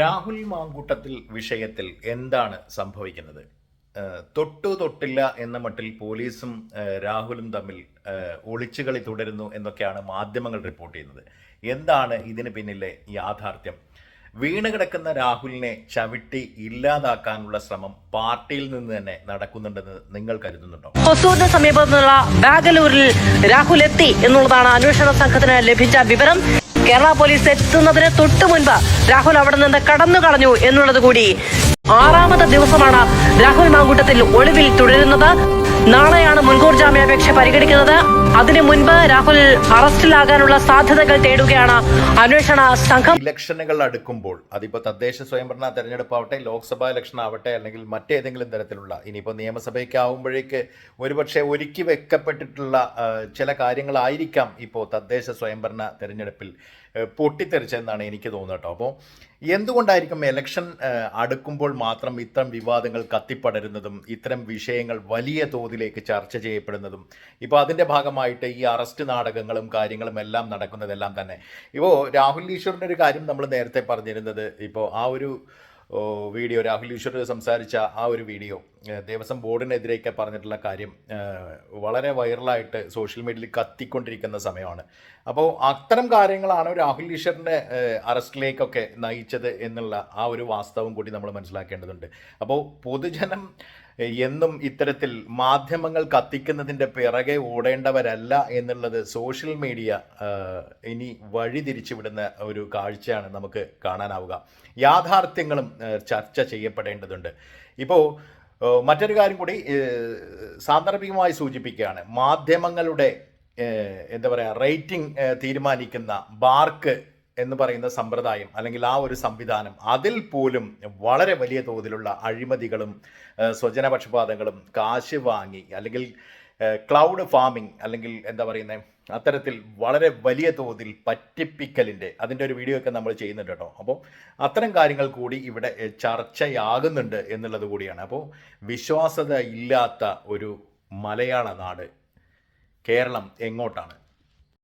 രാഹുൽ മാങ്കൂട്ടത്തിൽ വിഷയത്തിൽ എന്താണ് സംഭവിക്കുന്നത്? തൊട്ടു തൊട്ടില്ല എന്ന മട്ടിൽ പോലീസും രാഹുലും തമ്മിൽ ഒളിച്ചുകളി തുടരുന്നു എന്നൊക്കെയാണ് മാധ്യമങ്ങൾ റിപ്പോർട്ട് ചെയ്യുന്നത്. എന്താണ് ഇതിന് പിന്നിലെ യാഥാർത്ഥ്യം? വീണ് കിടക്കുന്ന രാഹുലിനെ ചവിട്ടി ഇല്ലാതാക്കാനുള്ള ശ്രമം പാർട്ടിയിൽ നിന്ന് തന്നെ നടക്കുന്നുണ്ടെന്ന് നിങ്ങൾ കരുതുന്നുണ്ടോ? ഹൊസൂറിന് സമീപത്തുള്ള ബാഗലൂരിൽ രാഹുൽ എത്തി എന്നുള്ളതാണ് അന്വേഷണ സംഘത്തിന് ലഭിച്ച വിവരം. കേരള പോലീസ് എത്തുന്നതിന് തൊട്ടു മുൻപ് രാഹുൽ അവിടെ നിന്ന് കടന്നു കളഞ്ഞു എന്നുള്ളത് കൂടി. ആറാമത്തെ ദിവസമാണ് രാഹുൽ മാങ്കൂട്ടത്തിൽ ഒളിവിൽ തുടരുന്നത്. നാളെയാണ് മുൻകൂർ ജാമ്യാപേക്ഷ പരിഗണിക്കുന്നത്. അതിനു മുൻപ് രാഹുൽ അറസ്റ്റിലാകാനുള്ള സാധ്യതകൾ തേടുകയാണ് അന്വേഷണ സംഘം. ഇലക്ഷനുകൾ അടുക്കുമ്പോൾ അതിപ്പോൾ തദ്ദേശ സ്വയംഭരണ തെരഞ്ഞെടുപ്പ് ആവട്ടെ ലോക്സഭാ ഇലക്ഷൻ ആവട്ടെ അല്ലെങ്കിൽ മറ്റേതെങ്കിലും തരത്തിലുള്ള ഇനിയിപ്പോൾ നിയമസഭയ്ക്ക് ആവുമ്പോഴേക്ക് ഒരുപക്ഷെ ഒരുക്കി വെക്കപ്പെട്ടിട്ടുള്ള ചില കാര്യങ്ങളായിരിക്കാം ഇപ്പോൾ തദ്ദേശ സ്വയംഭരണ തെരഞ്ഞെടുപ്പിൽ പൊട്ടിത്തെറിച്ചെന്നാണ് എനിക്ക് തോന്നുന്നത് അപ്പോൾ എന്തുകൊണ്ടായിരിക്കും ഇലക്ഷൻ അടുക്കുമ്പോൾ മാത്രം ഇത്തരം വിവാദങ്ങൾ കത്തിപ്പടരുന്നതും ഇത്തരം വിഷയങ്ങൾ വലിയ തോതിലേക്ക് ചർച്ച ചെയ്യപ്പെടുന്നതും. ഇപ്പോൾ അതിന്റെ ഭാഗമായിട്ട് ഈ അറസ്റ്റ് നാടകങ്ങളും കാര്യങ്ങളും എല്ലാം നടക്കുന്നതെല്ലാം തന്നെ. ഇപ്പോൾ രാഹുൽ ഈശ്വറിന്റെ ഒരു കാര്യം നമ്മൾ നേരത്തെ പറഞ്ഞിരുന്നത്. ഇപ്പോൾ ആ ഒരു വീഡിയോ രാഹുൽ ഈശ്വർ സംസാരിച്ച ആ ഒരു വീഡിയോ ദേവസ്വം ബോർഡിനെതിരെയൊക്കെ പറഞ്ഞിട്ടുള്ള കാര്യം വളരെ വൈറലായിട്ട് സോഷ്യൽ മീഡിയയിൽ കത്തിക്കൊണ്ടിരിക്കുന്ന സമയമാണ്. അപ്പോൾ അത്തരം കാര്യങ്ങളാണ് രാഹുൽ ഈശ്വറിന്റെ അറസ്റ്റിലേക്കൊക്കെ നയിച്ചത് എന്നുള്ള ആ ഒരു വാസ്തവം കൂടി നമ്മൾ മനസ്സിലാക്കേണ്ടതുണ്ട്. അപ്പോൾ പൊതുജനം എന്നും ഇത്തരത്തിൽ മാധ്യമങ്ങൾ കത്തിക്കുന്നതിന്റെ പിറകെ ഓടേണ്ടവരല്ല എന്നുള്ളത് സോഷ്യൽ മീഡിയ ഇനി വഴി തിരിച്ചുവിടുന്ന ഒരു കാഴ്ചയാണ് നമുക്ക് കാണാനാവുക. യാഥാർത്ഥ്യങ്ങളും ചർച്ച ചെയ്യപ്പെടേണ്ടതുണ്ട്. ഇപ്പോൾ മറ്റൊരു കാര്യം കൂടി സാന്ദർഭികമായി സൂചിപ്പിക്കുകയാണ്. മാധ്യമങ്ങളുടെ എന്താ പറയുക റേറ്റിംഗ് തീരുമാനിക്കുന്ന ബാർക്ക് എന്ന് പറയുന്ന സമ്പ്രദായം അല്ലെങ്കിൽ ആ ഒരു സംവിധാനം അതിൽ പോലും വളരെ വലിയ തോതിലുള്ള അഴിമതികളും സ്വജനപക്ഷപാതങ്ങളും കാശ് വാങ്ങി അല്ലെങ്കിൽ ക്ലൗഡ് ഫാമിംഗ് അല്ലെങ്കിൽ എന്താ പറയുന്നത് അത്തരത്തിൽ വളരെ വലിയ തോതിൽ പറ്റിപ്പിക്കലിന്റെ അതിന്റെ ഒരു വീഡിയോ ഒക്കെ നമ്മൾ ചെയ്യുന്നുണ്ട് കേട്ടോ. അപ്പോൾ അത്തരം കാര്യങ്ങൾ കൂടി ഇവിടെ ചർച്ചയാകുന്നുണ്ട് എന്നുള്ളത് കൂടിയാണ്. അപ്പോൾ വിശ്വാസത ഇല്ലാത്ത ഒരു മലയാള നാട് കേരളം എങ്ങോട്ടാണ്?